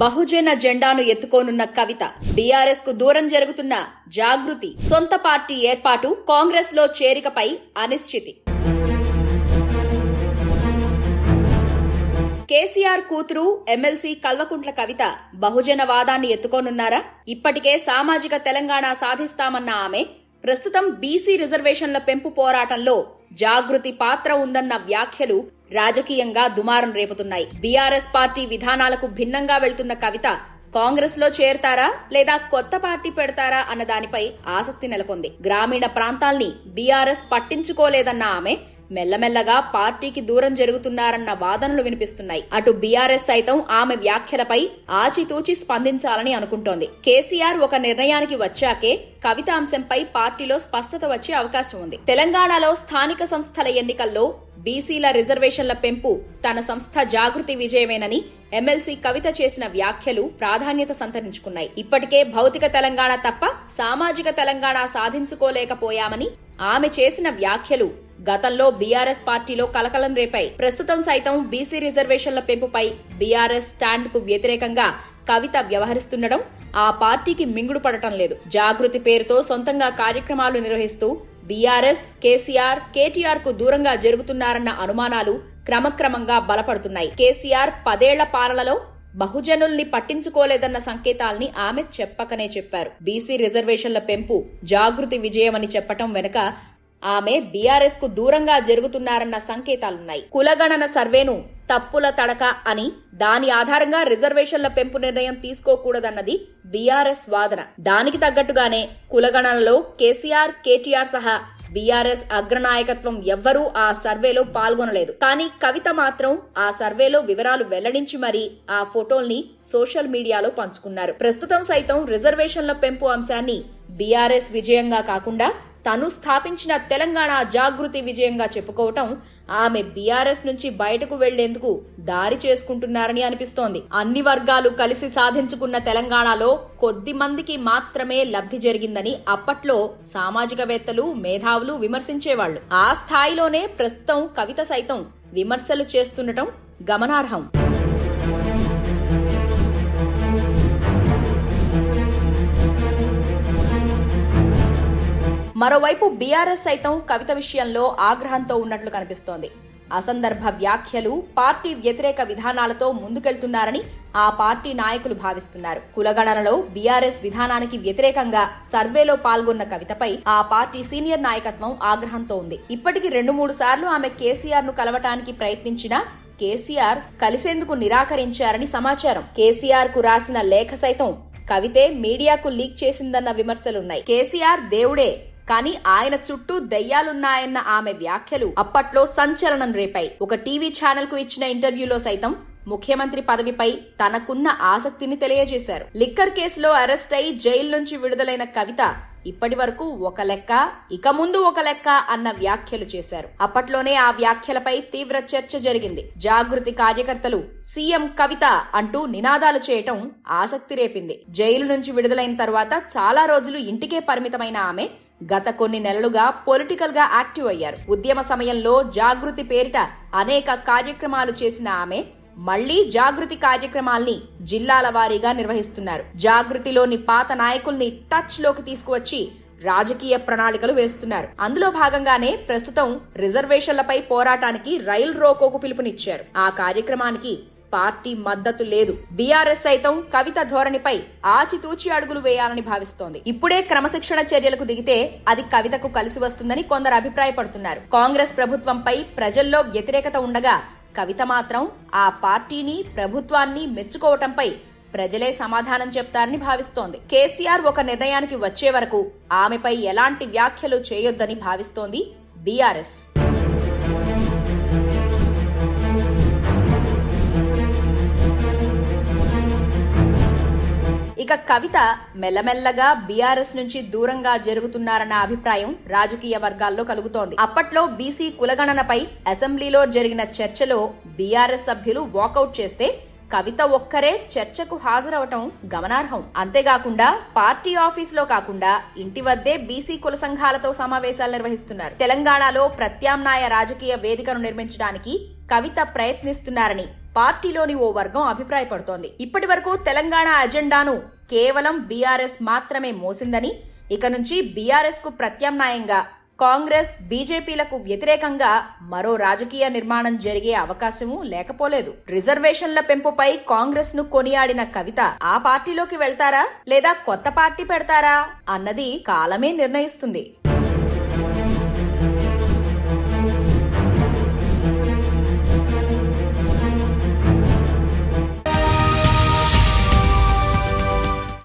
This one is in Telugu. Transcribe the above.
బహుజన జెండాను ఎత్తుకోనున్న కవిత బీఆర్ఎస్కు దూరం జరుగుతున్న జాగృతి సొంత పార్టీ ఏర్పాటు కాంగ్రెస్లో చేరికపై అనిశ్చితి. కేసీఆర్ కూతురు ఎమ్మెల్సీ కల్వకుంట్ల కవిత బహుజన వాదాన్ని ఎత్తుకోనున్నారా? ఇప్పటికే సామాజిక తెలంగాణ సాధిస్తామన్న ఆమె ప్రస్తుతం బీసీ రిజర్వేషన్ల పెంపు పోరాటంలో జాగృతి పాత్ర ఉందన్న వ్యాఖ్యలు రాజకీయంగా దుమారం రేపుతున్నాయి. బీఆర్ఎస్ పార్టీ విధానాలకు భిన్నంగా వెళ్తున్న కవిత కాంగ్రెస్లో చేరతారా లేదా కొత్త పార్టీ పెడతారా అన్న దానిపై ఆసక్తి నెలకొంది. గ్రామీణ ప్రాంతాల్ని బీఆర్ఎస్ పట్టించుకోలేదన్న ఆమె మెల్లమెల్లగా పార్టీకి దూరం జరుగుతున్నారన్న వాదనలు వినిపిస్తున్నాయి. అటు బీఆర్ఎస్ సైతం ఆమె వ్యాఖ్యలపై ఆచితూచి స్పందించాలని అనుకుంటోంది. కేసీఆర్ ఒక నిర్ణయానికి వచ్చాకే కవిత అంశంపై పార్టీలో స్పష్టత వచ్చే అవకాశం ఉంది. తెలంగాణలో స్థానిక సంస్థల ఎన్నికల్లో బీసీల రిజర్వేషన్ల పెంపు తన సంస్థ జాగృతి విజయమేనని ఎమ్మెల్సీ కవిత చేసిన వ్యాఖ్యలు ప్రాధాన్యత సంతరించుకున్నాయి. ఇప్పటికే భౌతిక తెలంగాణ తప్ప సామాజిక తెలంగాణ సాధించుకోలేకపోయామని ఆమె చేసిన వ్యాఖ్యలు గతంలో బీఆర్ఎస్ పార్టీలో కలకలం రేపాయి. ప్రస్తుతం సైతం బీసీ రిజర్వేషన్ల పెంపుపై బీఆర్ఎస్ స్టాండ్కు వ్యతిరేకంగా కవిత వ్యవహరిస్తుండడం ఆ పార్టీకి మింగుడు పడటం లేదు. జాగృతి పేరుతో సొంతంగా కార్యక్రమాలు నిర్వహిస్తూ బీఆర్ఎస్ కేసీఆర్ కేటీఆర్కు దూరంగా జరుగుతున్నారన్న అనుమానాలు క్రమక్రమంగా బలపడుతున్నాయి. కేసీఆర్ పదేళ్ళ పాలనలో బహుజనుల్ని పట్టించుకోలేదన్న సంకేతాల్ని ఆమె చెప్పకనే చెప్పారు. బీసీ రిజర్వేషన్ల పెంపు జాగృతి విజయమని చెప్పటం వెనుక ఆమె బీఆర్ఎస్కు దూరంగా జరుగుతున్నారన్న సంకేతాలున్నాయి. కులగణన సర్వేను తప్పుల తడక అని దాని ఆధారంగా రిజర్వేషన్ల పెంపు నిర్ణయం తీసుకోకూడదన్నది బీఆర్ఎస్ వాదన. దానికి తగ్గట్టుగానే కులగణనలో కేసీఆర్ కేటీఆర్ సహా బీఆర్ఎస్ అగ్రనాయకత్వం ఎవ్వరూ ఆ సర్వేలో పాల్గొనలేదు. కానీ కవిత మాత్రం ఆ సర్వేలో వివరాలు వెల్లడించి మరీ ఆ ఫోటోల్ని సోషల్ మీడియాలో పంచుకున్నారు. ప్రస్తుతం సైతం రిజర్వేషన్ల పెంపు అంశాన్ని బీఆర్ఎస్ విజయంగా కాకుండా తను స్థాపించిన తెలంగాణ జాగృతి విజయంగా చెప్పుకోవటం ఆమె బీఆర్ఎస్ నుంచి బయటకు వెళ్ళేందుకు దారి చేసుకుంటున్నారని అనిపిస్తోంది. అన్ని వర్గాలు కలిసి సాధించుకున్న తెలంగాణలో కొద్ది మందికి మాత్రమే లబ్ధి జరిగిందని అప్పట్లో సామాజికవేత్తలు మేధావులు విమర్శించేవాళ్ళు ఆ స్థాయిలోనే ప్రస్తుతం కవిత సైతం విమర్శలు చేస్తుండటం గమనార్హం. మరోవైపు బీఆర్ఎస్ సైతం కవిత విషయంలో ఆగ్రహంతో ఉన్నట్లు కనిపిస్తోంది. అసందర్భ వ్యాఖ్యలు పార్టీ వ్యతిరేక విధానాలతో ముందుకెళ్తున్నారని ఆ పార్టీ నాయకులు భావిస్తున్నారు. కులగణనలో బీఆర్ఎస్ విధానానికి వ్యతిరేకంగా సర్వేలో పాల్గొన్న కవితపై ఆ పార్టీ సీనియర్ నాయకత్వం ఆగ్రహంతో ఉంది. ఇప్పటికి రెండు మూడు సార్లు ఆమె కేసీఆర్ను కలవటానికి ప్రయత్నించినా కేసీఆర్ కలిసేందుకు నిరాకరించారని సమాచారం. కేసీఆర్కు రాసిన లేఖ సైతం కవితే మీడియాకు లీక్ చేసిందన్న విమర్శలున్నాయి. కేసీఆర్ దేవుడే కానీ ఆయన చుట్టూ దెయ్యాలున్నాయన్న ఆమె వ్యాఖ్యలు అప్పట్లో సంచలనం రేపాయి. ఒక టీవీ ఛానల్కు ఇచ్చిన ఇంటర్వ్యూలో సైతం ముఖ్యమంత్రి పదవిపై తనకున్న ఆసక్తిని తెలియజేశారు. లిక్కర్ కేసులో అరెస్ట్ అయి జైలు నుంచి విడుదలైన కవిత ఇప్పటి వరకు ఒక లెక్క ఇక ముందు ఒక లెక్క అన్న వ్యాఖ్యలు చేశారు. అప్పట్లోనే ఆ వ్యాఖ్యలపై తీవ్ర చర్చ జరిగింది. జాగృతి కార్యకర్తలు సీఎం కవిత అంటూ నినాదాలు చేయటం ఆసక్తి రేపింది. జైలు నుంచి విడుదలైన తర్వాత చాలా రోజులు ఇంటికే పరిమితమైన ఆమె గత కొన్ని నెలలుగా పొలిటికల్గా యాక్టివ్ అయ్యారు. ఉద్యమ సమయంలో జాగృతి పేరిట అనేక కార్యక్రమాలు చేసిన ఆమె మళ్ళీ జాగృతి కార్యక్రమాల్ని జిల్లాల వారీగా నిర్వహిస్తున్నారు. జాగృతిలోని పాత నాయకుల్ని టచ్లోకి తీసుకువచ్చి రాజకీయ ప్రణాళికలు వేస్తున్నారు. అందులో భాగంగానే ప్రస్తుతం రిజర్వేషన్లపై పోరాటానికి రైల్ రోకోకు పిలుపునిచ్చారు. ఆ కార్యక్రమానికి పార్టీ మద్దతు లేదు. బీఆర్ఎస్ సైతం కవిత ధోరణిపై ఆచితూచి అడుగులు వేయాలని భావిస్తోంది. ఇప్పుడే క్రమశిక్షణ చర్యలకు దిగితే అది కవితకు కలిసి వస్తుందని కొందరు అభిప్రాయపడుతున్నారు. కాంగ్రెస్ ప్రభుత్వంపై ప్రజల్లో వ్యతిరేకత ఉండగా కవిత మాత్రం ఆ పార్టీని ప్రభుత్వాన్ని మెచ్చుకోవటంపై ప్రజలే సమాధానం చెప్తారని భావిస్తోంది. కేసీఆర్ ఒక నిర్ణయానికి వచ్చే వరకు ఆమెపై ఎలాంటి వ్యాఖ్యలు చేయొద్దని భావిస్తోంది బీఆర్ఎస్. ఇక కవిత మెల్లమెల్లగా బీఆర్ఎస్ నుంచి దూరంగా జరుగుతున్నారన్న అభిప్రాయం రాజకీయ వర్గాల్లో కలుగుతోంది. అప్పట్లో బీసీ కులగణనపై అసెంబ్లీలో జరిగిన చర్చలో బీఆర్ఎస్ సభ్యులు వాకౌట్ చేస్తే కవిత ఒక్కరే చర్చకు హాజరవటం గమనార్హం. అంతేకాకుండా పార్టీ ఆఫీసులో కాకుండా ఇంటి వద్దే బీసీ కుల సంఘాలతో సమావేశాలు నిర్వహిస్తున్నారు. తెలంగాణలో ప్రత్యామ్నాయ రాజకీయ వేదికను నిర్మించడానికి కవిత ప్రయత్నిస్తున్నారని పార్టీలోని ఓ వర్గం అభిప్రాయపడుతోంది. ఇప్పటి వరకు తెలంగాణ అజెండాను కేవలం బీఆర్ఎస్ మాత్రమే మోసిందని ఇక నుంచి బీఆర్ఎస్కు ప్రత్యామ్నాయంగా కాంగ్రెస్ బీజేపీలకు వ్యతిరేకంగా మరో రాజకీయ నిర్మాణం జరిగే అవకాశము లేకపోలేదు. రిజర్వేషన్ల పెంపుపై కాంగ్రెస్ను కొనియాడిన కవిత ఆ పార్టీలోకి వెళ్తారా లేదా కొత్త పార్టీ పెడతారా అన్నది కాలమే నిర్ణయిస్తుంది.